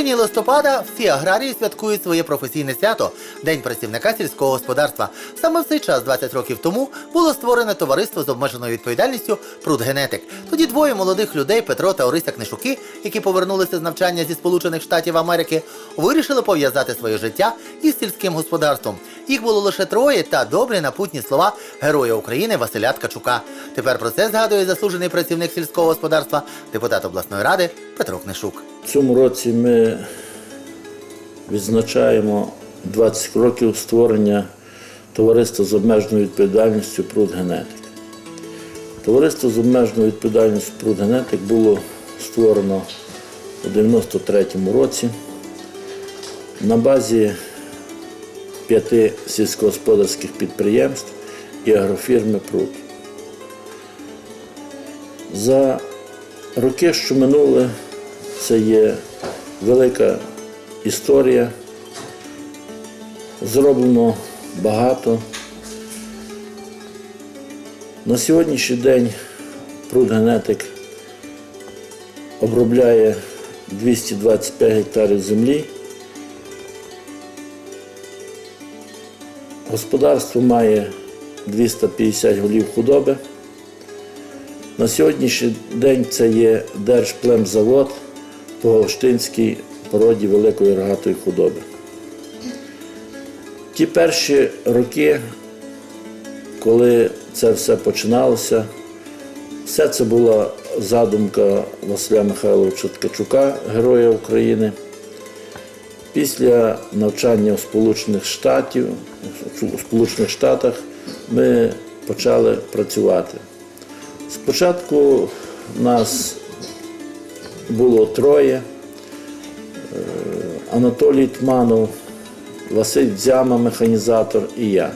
середині листопада всі аграрії святкують своє професійне свято День працівника сільського господарства. Саме в цей час, 20 років тому, було створене товариство з обмеженою відповідальністю Прудгенетик. Тоді двоє молодих людей, Петро та Орися Книшуки, які повернулися з навчання зі Сполучених Штатів Америки, вирішили пов'язати своє життя із сільським господарством. Їх було лише троє та добрі напутні слова героя України Василя Ткачука. Тепер про це згадує заслужений працівник сільського господарства, депутат обласної ради Петро Книшук. В цьому році ми відзначаємо 20 років створення товариства з обмеженою відповідальністю Прудгенетик. Товариство з обмеженою відповідальністю Прудгенетик було створено у 93-му році на базі п'яти сільськогосподарських підприємств і агрофірми Пруд. За роки, що минули, це є велика історія. Зроблено багато. На сьогоднішній день прудгенетик обробляє 225 гектарів землі. Господарство має 250 голів худоби. На сьогоднішній день це є Держплемзавод по Голштинській породі великої рогатої худоби. Ті перші роки, коли це все починалося, все це була задумка Василя Михайловича Ткачука, Героя України. Після навчання у Сполучених Штатів, у Сполучених Штатах ми почали працювати. Спочатку нас було троє. Е, Анатолій Тманов, Василь Дзяма, механізатор і я.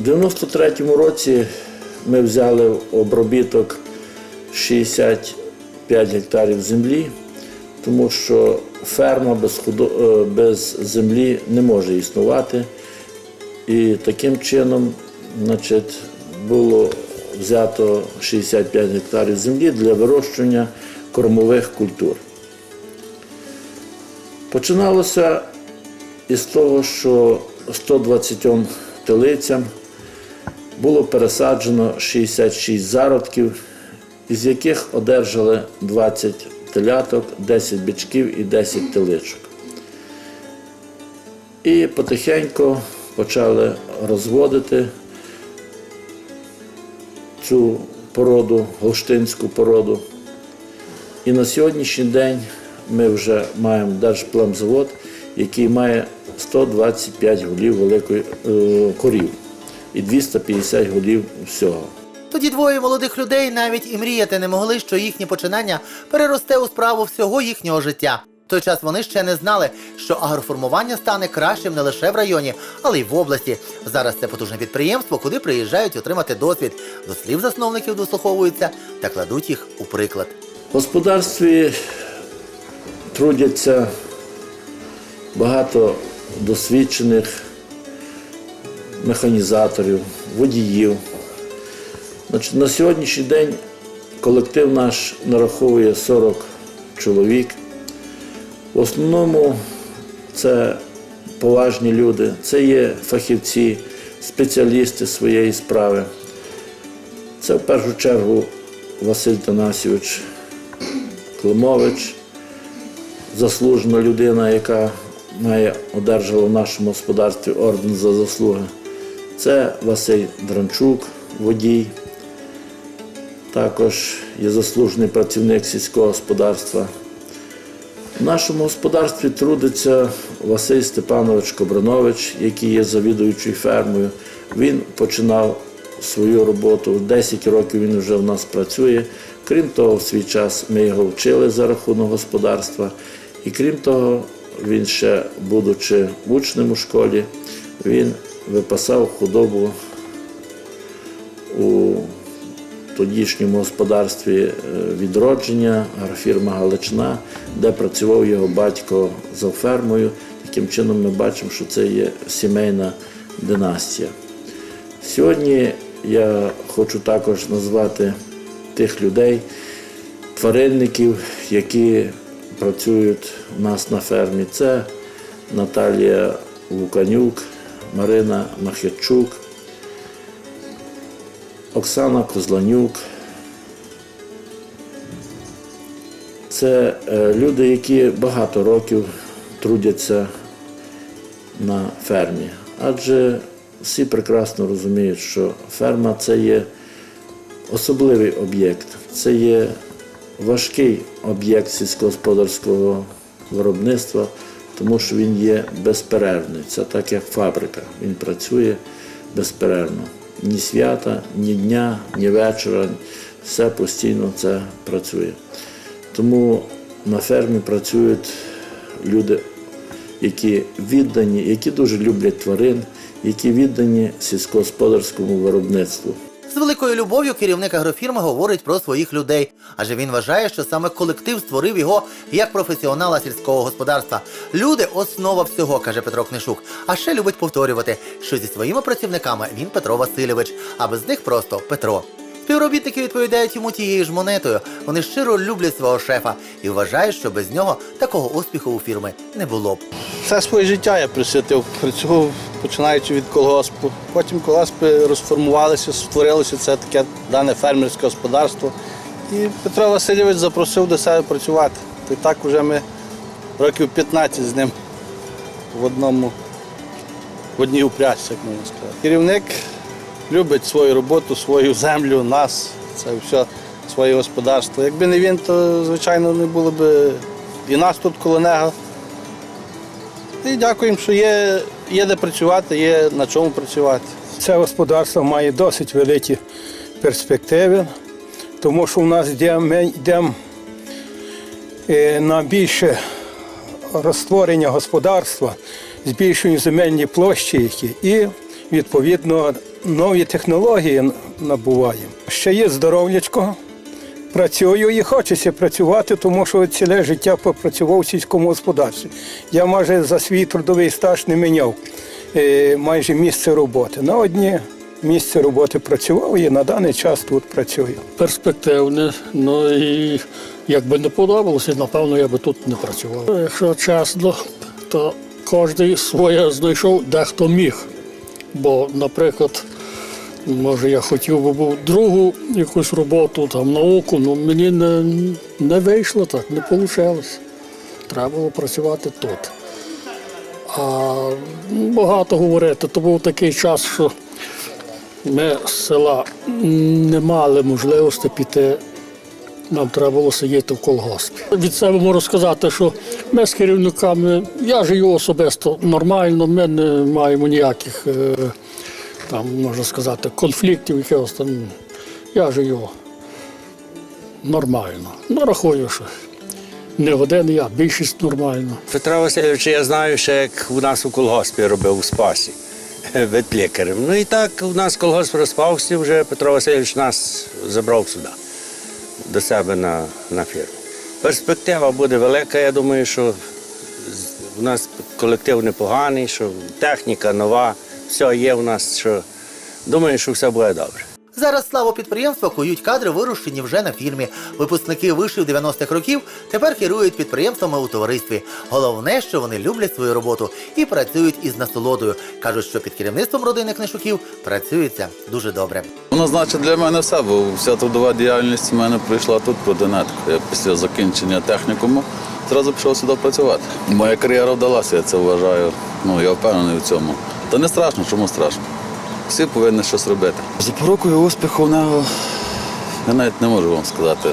У 93-му році ми взяли в обробіток 65 гектарів землі, тому що ферма без, худо... е, без землі не може існувати. І таким чином значить, було взято 65 гектарів землі для вирощування кормових культур. Починалося із того, що 120 телицям було пересаджено 66 зародків, із яких одержали 20 теляток, 10 бичків і 10 теличок. І потихеньку почали розводити цю породу, голштинську породу. І на сьогоднішній день ми вже маємо держплемзавод, який має 125 голів великої е, корів і 250 голів всього. Тоді двоє молодих людей навіть і мріяти не могли, що їхнє починання переросте у справу всього їхнього життя. В той час вони ще не знали, що агроформування стане кращим не лише в районі, але й в області. Зараз це потужне підприємство, куди приїжджають отримати досвід. До слів засновників дослуховуються та кладуть їх у приклад. В господарстві трудяться багато досвідчених механізаторів, водіїв. Значить, на сьогоднішній день колектив наш нараховує 40 чоловік. В основному це поважні люди, це є фахівці, спеціалісти своєї справи. Це в першу чергу Василь Танасійович Климович, заслужена людина, яка має одержала в нашому господарстві орден за заслуги. Це Василь Дранчук, водій. Також є заслужений працівник сільського господарства. В нашому господарстві трудиться Василь Степанович Кобранович, який є завідуючою фермою. Він починав свою роботу. 10 років він вже в нас працює. Крім того, в свій час ми його вчили за рахунок господарства. І крім того, він ще, будучи учнем у школі, він випасав худобу у тодішньому господарстві е, відродження, агрофірма Галичина, де працював його батько за фермою. Таким чином ми бачимо, що це є сімейна династія. Сьогодні я хочу також назвати тих людей, тваринників, які працюють у нас на фермі. Це Наталія Луканюк, Марина Махячук, Оксана Козланюк. Це е, люди, які багато років трудяться на фермі. Адже всі прекрасно розуміють, що ферма це є особливий об'єкт, це є важкий об'єкт сільськогосподарського виробництва, тому що він є безперервний. Це так як фабрика. Він працює безперервно. Ні свята, ні дня, ні вечора, все постійно це працює. Тому на фермі працюють люди, які віддані, які дуже люблять тварин, які віддані сільськогосподарському виробництву. З великою любов'ю керівник агрофірми говорить про своїх людей, адже він вважає, що саме колектив створив його як професіонала сільського господарства. Люди основа всього, каже Петро Книшук. А ще любить повторювати, що зі своїми працівниками він Петро Васильович, а без них просто Петро. Співробітники відповідають йому тією ж монетою. Вони щиро люблять свого шефа і вважають, що без нього такого успіху у фірми не було б. Все своє життя я присвятив, працював починаючи від колгоспу. Потім колгоспи розформувалися, створилося це таке дане фермерське господарство. І Петро Васильович запросив до себе працювати. І так вже ми років 15 з ним в одному, в одній упряжці, як можна сказати. Керівник любить свою роботу, свою землю, нас, це все своє господарство. Якби не він, то звичайно не було б і нас тут коло нього. І дякуємо, що є, є де працювати, є на чому працювати. Це господарство має досить великі перспективи, тому що в нас ми йдемо е, на більше розтворення господарства, збільшуємо земельні площі, які і відповідно нові технології набуваємо. Ще є здоров'ячко, працюю і хочеться працювати, тому що ціле життя попрацював в сільському господарстві. Я майже за свій трудовий стаж не міняв е, майже місце роботи. На одні місце роботи працював і на даний час тут працюю. перспективне. Ну і якби не подобалося, напевно, я би тут не працював. Якщо чесно, то кожен своє знайшов, дехто міг. Бо, наприклад, може, я хотів би був другу якусь роботу, там науку, але мені не, не вийшло так, не вийшло. Треба було працювати тут. А багато говорити, то був такий час, що ми з села не мали можливості піти. Нам треба було сидіти в колгоспі. Від себе можу сказати, що ми з керівниками, я живу особисто нормально, ми не маємо ніяких е, там, можна сказати, конфліктів якихось там. Я живу нормально. Ну, рахую, що не один я, більшість нормально. Петра Васильовича я знаю, ще як у нас у колгоспі робив у спасі ветлікарем. Ну і так у нас колгосп розпався, вже Петро Васильович нас забрав сюди, до себе на, на фірму. Перспектива буде велика, я думаю, що у нас колектив непоганий, що техніка нова, все є у нас, що думаю, що все буде добре. Зараз славу підприємства кують кадри, вирощені вже на фірмі. Випускники вишів 90-х років тепер керують підприємствами у товаристві. Головне, що вони люблять свою роботу і працюють із насолодою. кажуть, що під керівництвом родини книжуків працюється дуже добре. Воно значить для мене все, бо вся трудова діяльність у мене прийшла тут про Донецьк. Я після закінчення технікуму одразу пішов сюди працювати. Моя кар'єра вдалася, я це вважаю. Ну, я впевнений в цьому. Та не страшно, чому страшно? Всі повинні щось робити. Запорукою успіху в нього я навіть не можу вам сказати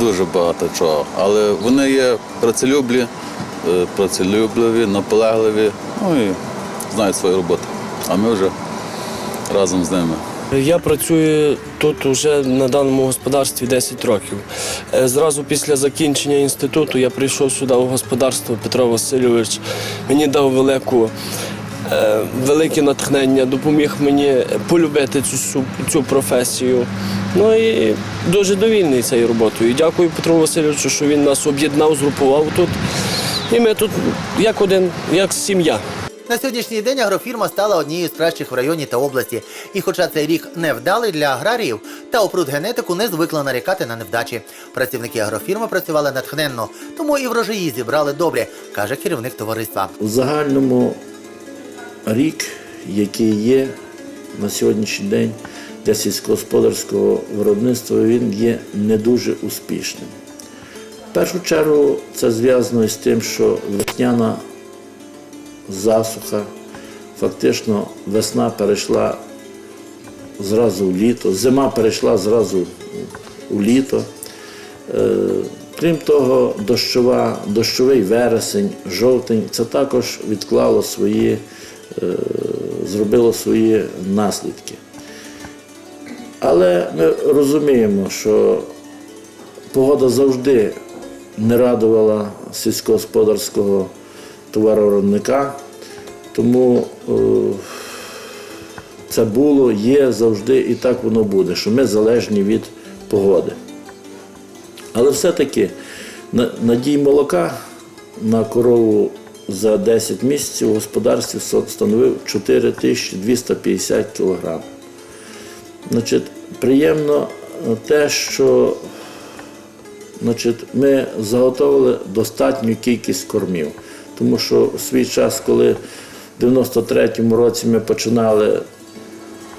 дуже багато чого. Але вони є працелюблі, е, працелюбливі, наполегливі, ну і знають свою роботу. А ми вже разом з ними. Я працюю тут вже на даному господарстві 10 років. Е, Зразу після закінчення інституту я прийшов сюди у господарство Петро Васильович. Мені дав велику, е, велике натхнення, допоміг мені полюбити цю, цю професію. Ну і дуже довільний цією роботою. І дякую Петру Васильовичу, що він нас об'єднав, згрупував тут. І ми тут як один, як сім'я. На сьогоднішній день агрофірма стала однією з кращих в районі та області. І хоча цей рік невдалий для аграріїв, та опрудгенетику не звикла нарікати на невдачі. Працівники агрофірми працювали натхненно, тому і врожаї зібрали добре, каже керівник товариства. У загальному рік, який є на сьогоднішній день для сільськогосподарського виробництва, він є не дуже успішним. В першу чергу це зв'язано з тим, що весняна засуха, фактично весна перейшла зразу в літо, зима перейшла зразу у літо. Е, Крім того, дощова, дощовий вересень, жовтень це також відклало свої, е, зробило свої наслідки. Але ми розуміємо, що погода завжди не радувала сільськогосподарського товаровиробника, тому е, це було, є завжди і так воно буде, що ми залежні від погоди. Але все-таки надій молока на корову за 10 місяців у господарстві со- становив 4250 кг. Значить, приємно е, те, що значить, ми заготовили достатню кількість кормів. Тому що в свій час, коли в 93-му році ми починали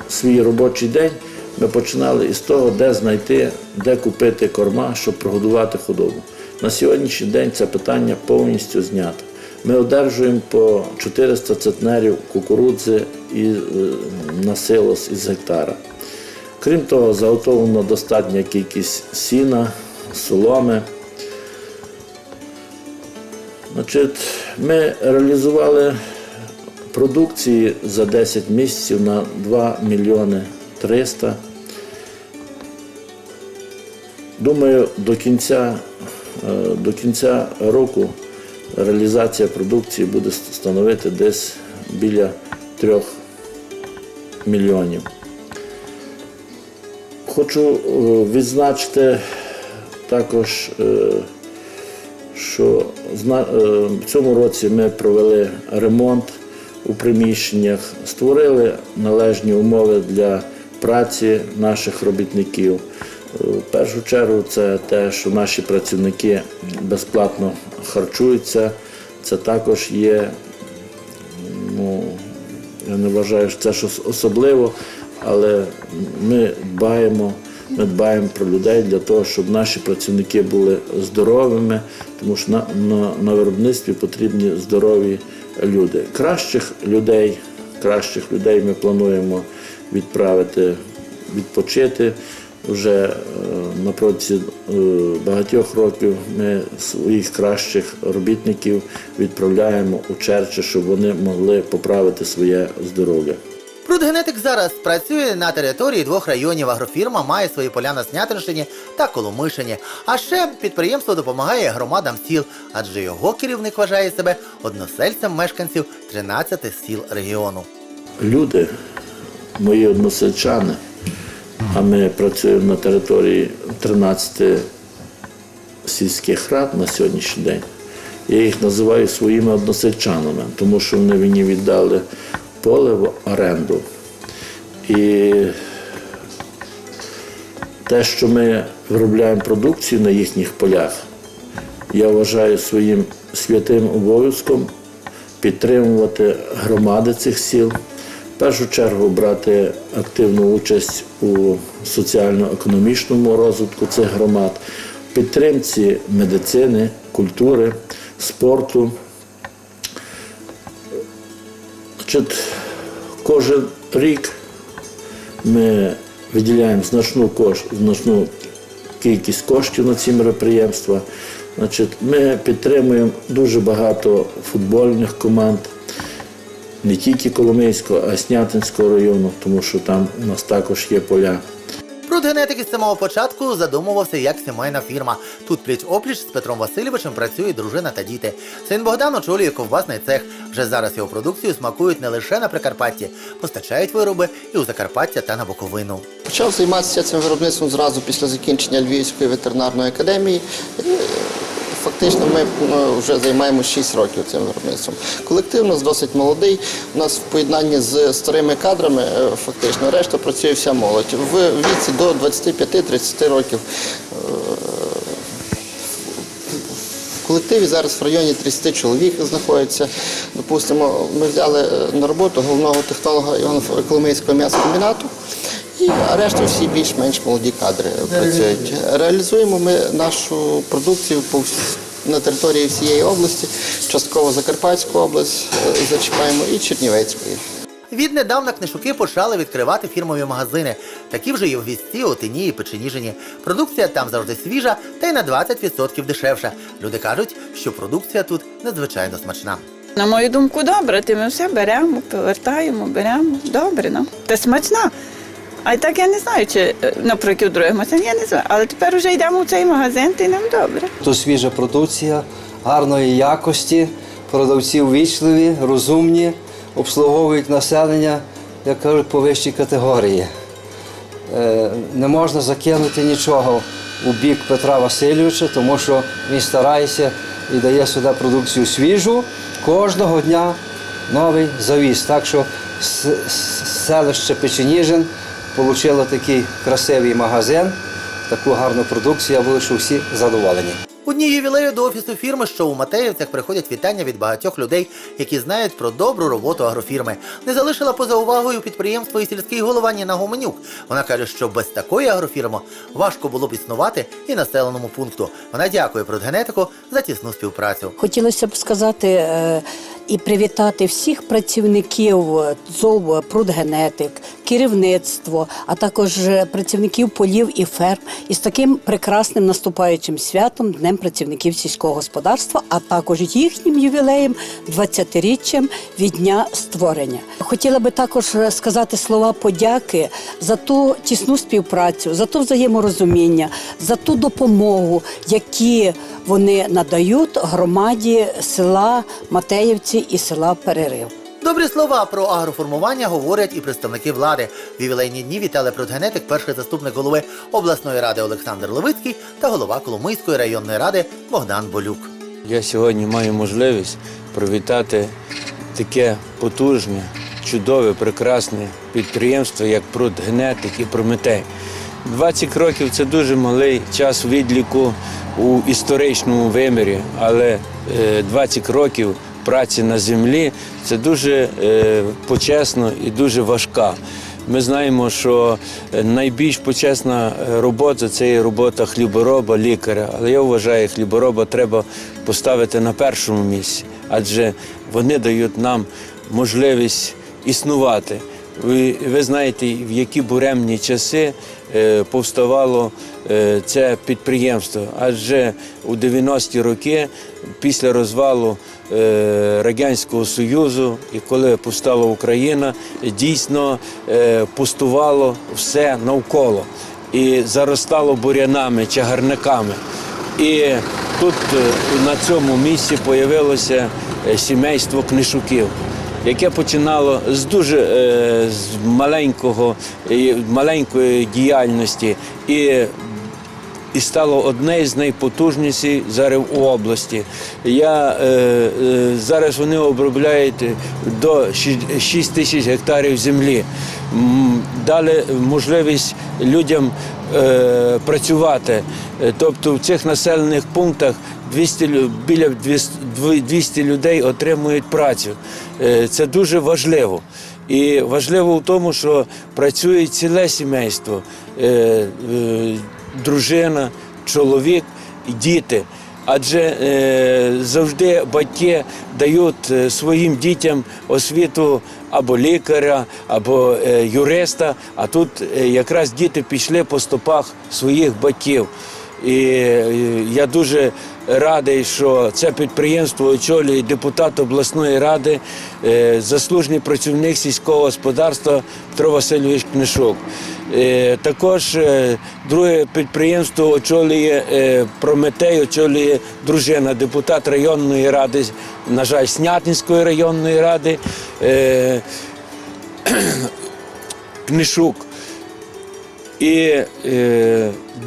свій робочий день, ми починали із того, де знайти, де купити корма, щоб прогодувати худобу. На сьогоднішній день це питання повністю знято. Ми одержуємо по 400 центнерів кукурудзи і, е, на силос із гектара. Крім того, заготовлена достатня кількість сіна, соломи. Значить, ми реалізували продукції за 10 місяців на 2 мільйони 300. Думаю, до кінця, е, до кінця року реалізація продукції буде становити десь біля 3 мільйонів. Хочу е, відзначити також, е, що е, в цьому році ми провели ремонт у приміщеннях, створили належні умови для праці наших робітників. Е, В першу чергу це те, що наші працівники безплатно харчуються. Це також є ну, я не вважаю, що це щось особливо, але ми дбаємо, ми дбаємо про людей для того, щоб наші працівники були здоровими, тому що на, на, на виробництві потрібні здорові люди. Кращих людей, кращих людей ми плануємо відправити відпочити. Вже е, на протязі е, багатьох років ми своїх кращих робітників відправляємо у Черчі, щоб вони могли поправити своє здоров'я. Прудгенетик зараз працює на території двох районів. Агрофірма має свої поля на Снятинщині та Коломишині. А ще підприємство допомагає громадам сіл, адже його керівник вважає себе односельцем мешканців 13 сіл регіону. Люди, мої односельчани, а ми працюємо на території 13 сільських рад на сьогоднішній день. Я їх називаю своїми односельчанами, тому що вони мені віддали поле в оренду. І те, що ми виробляємо продукцію на їхніх полях, я вважаю своїм святим обов'язком підтримувати громади цих сіл, в першу чергу брати активну участь у соціально-економічному розвитку цих громад, підтримці медицини, культури, спорту. Значить, кожен рік ми виділяємо значну, кош, значну кількість коштів на ці мероприємства. Значить, ми підтримуємо дуже багато футбольних команд, не тільки Коломийського, а й Снятинського району, тому що там у нас також є поля. Прудгенетик з самого початку задумувався як сімейна фірма. Тут пліч опліч з Петром Васильовичем працює дружина та діти. Син Богдан очолює ковбасний цех. Вже зараз його продукцію смакують не лише на Прикарпатті, постачають вироби і у Закарпаття та на Буковину. Почав займатися цим виробництвом зразу після закінчення Львівської ветеринарної академії. Е, Фактично ми вже займаємося 6 років цим виробництвом. Колектив у нас досить молодий. У нас в поєднанні з старими кадрами, е, фактично, решта працює вся молодь. В віці до 25-30 років В колективі зараз в районі 30 чоловік знаходиться. Допустимо, ми взяли е, на роботу головного технолога Івано-Коломийського м'ясокомбінату. І а решта всі більш-менш молоді кадри працюють. Реалізуємо ми нашу продукцію по на території всієї області, частково Закарпатську область е, зачіпаємо і Чернівецької. Віднедавна книжуки почали відкривати фірмові магазини. Такі вже і в Гісті, Отині і Печеніжині. Продукція там завжди свіжа та й на 20% дешевша. Люди кажуть, що продукція тут надзвичайно смачна. На мою думку, добре, ти ми все беремо, повертаємо, беремо. Добре, ну. Та смачна. А так я не знаю, чи е, наприклад в других магазинах, я не знаю. Але тепер вже йдемо в цей магазин, і нам добре. То свіжа продукція гарної якості, продавці ввічливі, розумні, обслуговують населення, як кажуть, по вищій категорії. Е, Не можна закинути нічого у бік Петра Васильовича, тому що він старається і дає сюди продукцію свіжу. Кожного дня новий завіз. Так що селище Печеніжин отримало такий красивий магазин, таку гарну продукцію. Я буду, що всі задоволені. У дні ювілею до офісу фірми, що у Матеївцях приходять вітання від багатьох людей, які знають про добру роботу агрофірми. Не залишила поза увагою підприємство і сільський голова Ніна Гуменюк. Вона каже, що без такої агрофірми важко було б існувати і населеному пункту. Вона дякує продгенетику за тісну співпрацю. Хотілося б сказати е, і привітати всіх працівників ЗОВ «Прудгенетик», керівництво, а також е, працівників полів і ферм із таким прекрасним наступаючим святом Днем працівників сільського господарства, а також їхнім ювілеєм 20-річчям від дня створення. Хотіла би також е, сказати слова подяки за ту тісну співпрацю, за ту взаєморозуміння, за ту допомогу, які вони надають громаді села Матеївці і села Перерив. Добрі слова про агроформування говорять і представники влади. В ювілейні дні вітали продгенетик перший заступник голови обласної ради Олександр Левицький та голова Коломийської районної ради Богдан Болюк. Я сьогодні маю можливість привітати таке потужне, чудове, прекрасне підприємство, як Продгенетик і Прометей. 20 років це дуже малий час відліку у історичному вимірі, але е, 20 років праці на землі це дуже е, почесно і дуже важка. Ми знаємо, що е, найбільш почесна е, робота це є робота хлібороба, лікаря. Але я вважаю, хлібороба треба поставити на першому місці, адже вони дають нам можливість існувати. Ви, ви знаєте, в які буремні часи е, повставало е, це підприємство. Адже у 90-ті роки, після розвалу е, Радянського Союзу, і коли повстала Україна, дійсно е, пустувало все навколо і заростало бурянами, чагарниками. І тут е, на цьому місці появилося е, сімейство книжуків, яке починало з дуже е, з маленького, е, маленької діяльності і і стало одне з найпотужніших зараз у області. Я, е, зараз вони обробляють до 6 тисяч гектарів землі. Дали можливість людям працювати. Тобто в цих населених пунктах 200, біля 200 200 людей отримують працю. Е, Це дуже важливо. І важливо в тому, що працює ціле сімейство, е, е, дружина, чоловік і діти. Адже завжди батьки дають своїм дітям освіту або лікаря, або юриста. А тут якраз діти пішли по стопах своїх батьків. І я дуже радий, що це підприємство очолює депутат обласної ради, е, заслужений працівник сільського господарства Петро Васильович Книшук. Е, Також е, друге підприємство очолює Прометей, очолює дружина, депутат районної ради, на жаль, Снятинської районної ради. Книшук. І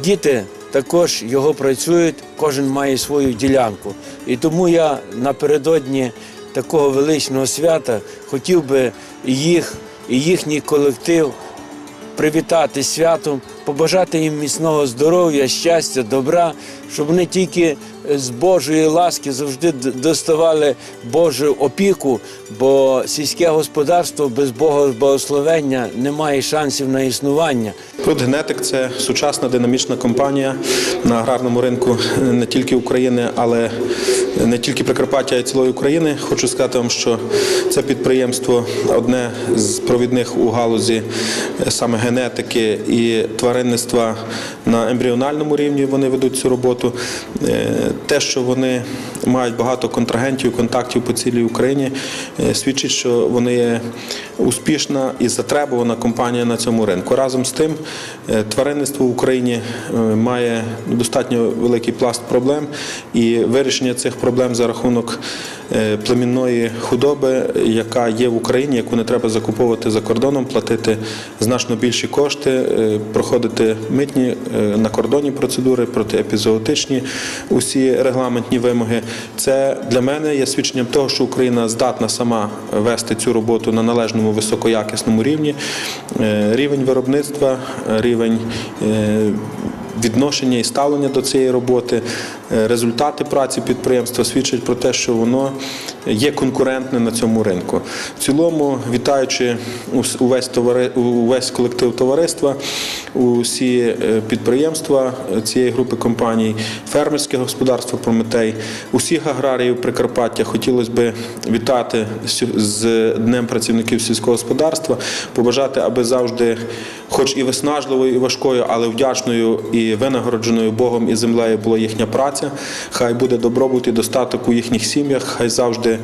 діти також його працюють, кожен має свою ділянку. І тому я напередодні такого величного свята хотів би їх і їхній колектив привітати святом, побажати їм міцного здоров'я, щастя, добра, щоб вони тільки з Божої ласки завжди доставали Божу опіку, бо сільське господарство без Бога благословення не має шансів на існування. Продгенетик це сучасна динамічна компанія на аграрному ринку не тільки України, але не тільки Прикарпаття, а й цілої України. Хочу сказати вам, що це підприємство одне з провідних у галузі е, саме генетики і тваринництва на ембріональному рівні. Вони ведуть цю роботу. Те, що вони мають багато контрагентів, контактів по цілій Україні, е, свідчить, що вони є успішна і затребувана компанія на цьому ринку. Разом з тим, е, тваринництво в Україні е, має достатньо великий пласт проблем, і вирішення цих проблем за рахунок племінної худоби, яка є в Україні, яку не треба закуповувати за кордоном, платити значно більші кошти, проходити митні на кордоні процедури, протиепізоотичні усі регламентні вимоги. Це для мене є свідченням того, що Україна здатна сама вести цю роботу на належному високоякісному рівні. Е, Рівень виробництва, рівень е, відношення і ставлення до цієї роботи, е, результати праці підприємства свідчать про те, що воно є конкурентне на цьому ринку. В цілому, вітаючи увесь товари, увесь колектив товариства, усі е, підприємства е, цієї групи компаній, фермерське господарство Прометей, усіх аграріїв Прикарпаття хотілося б вітати з Днем працівників сільського господарства, побажати, аби завжди, хоч і виснажливою, і важкою, але вдячною і винагородженою Богом і землею була їхня праця. Хай буде добробут і достаток у їхніх сім'ях, хай завжди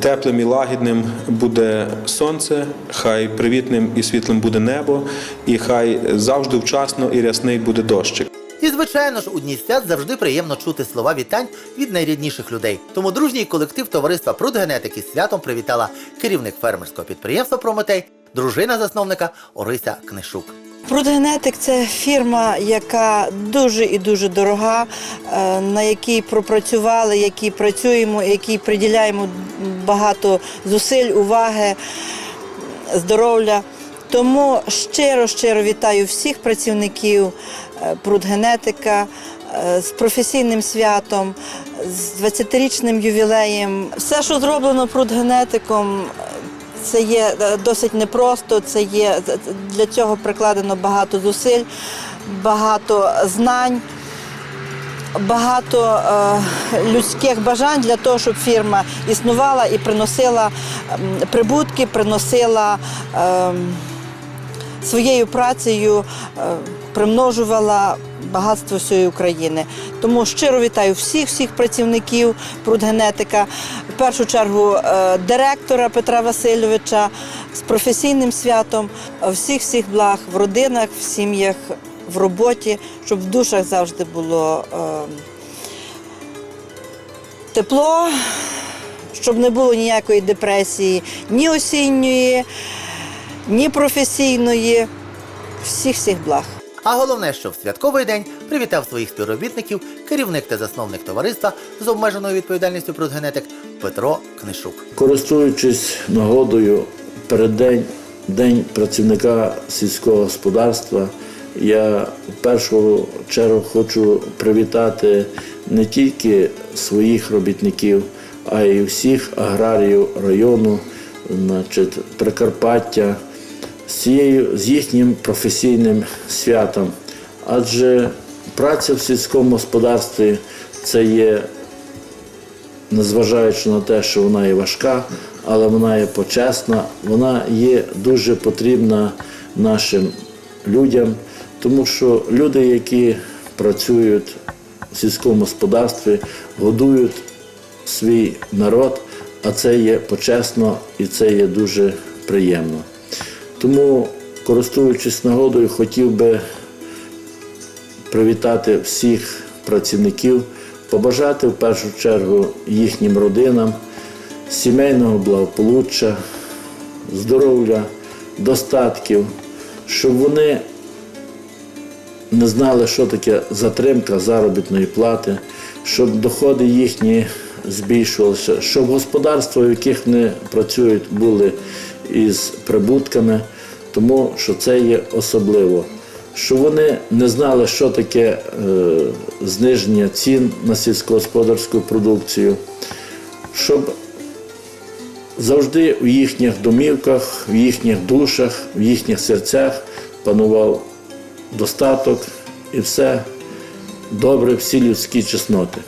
теплим і лагідним буде сонце, хай привітним і світлим буде небо, і хай завжди вчасно і рясний буде дощик. І звичайно ж, у дні свят завжди приємно чути слова вітань від найрідніших людей. Тому дружній колектив товариства Прудгенетики святом привітала керівник фермерського підприємства Прометей, дружина засновника Орися Книшук. Прудгенетик це фірма, яка дуже і дуже дорога, е, на якій пропрацювали, якій працюємо, якій приділяємо багато зусиль, уваги, здоров'я. Тому щиро щиро вітаю всіх працівників е, Прудгенетика е, з професійним святом, з 20-річним ювілеєм. Все, що зроблено Прудгенетиком, це є е, досить непросто. Це є для цього прикладено багато зусиль, багато знань, багато е, людських бажань для того, щоб фірма існувала і приносила м, прибутки, приносила е, своєю працею, е, примножувала багатство всієї України. Тому щиро вітаю всіх всіх працівників прудгенетика, в першу чергу е, директора Петра Васильовича з професійним святом, всіх всіх благ в родинах, в сім'ях, в роботі, щоб в душах завжди було е, тепло, щоб не було ніякої депресії, ні осінньої, ні професійної. Всіх всіх благ. А головне, що в святковий день привітав своїх співробітників керівник та засновник товариства з обмеженою відповідальністю Прудгенетик Петро Книшук. Користуючись нагодою перед день, День працівника сільського господарства, я в першу чергу хочу привітати не тільки своїх робітників, а й всіх аграріїв району, значить, Прикарпаття з, їхнім професійним святом. Адже праця в сільському господарстві це є незважаючи на те, що вона є важка, але вона є почесна, вона є дуже потрібна нашим людям, тому що люди, які працюють в сільському господарстві, годують свій народ, а це є почесно і це є дуже приємно. Тому, користуючись нагодою, хотів би привітати всіх працівників, побажати в першу чергу їхнім родинам сімейного благополуччя, здоров'я, достатків, щоб вони не знали, що таке затримка заробітної плати, щоб доходи їхні збільшувалися, щоб господарства, в яких вони працюють, були із прибутками, тому що це є особливо. Що вони не знали, що таке е, зниження цін на сільськогосподарську продукцію, щоб завжди у їхніх домівках, в їхніх душах, в їхніх серцях панував достаток і все добре, всі людські чесноти.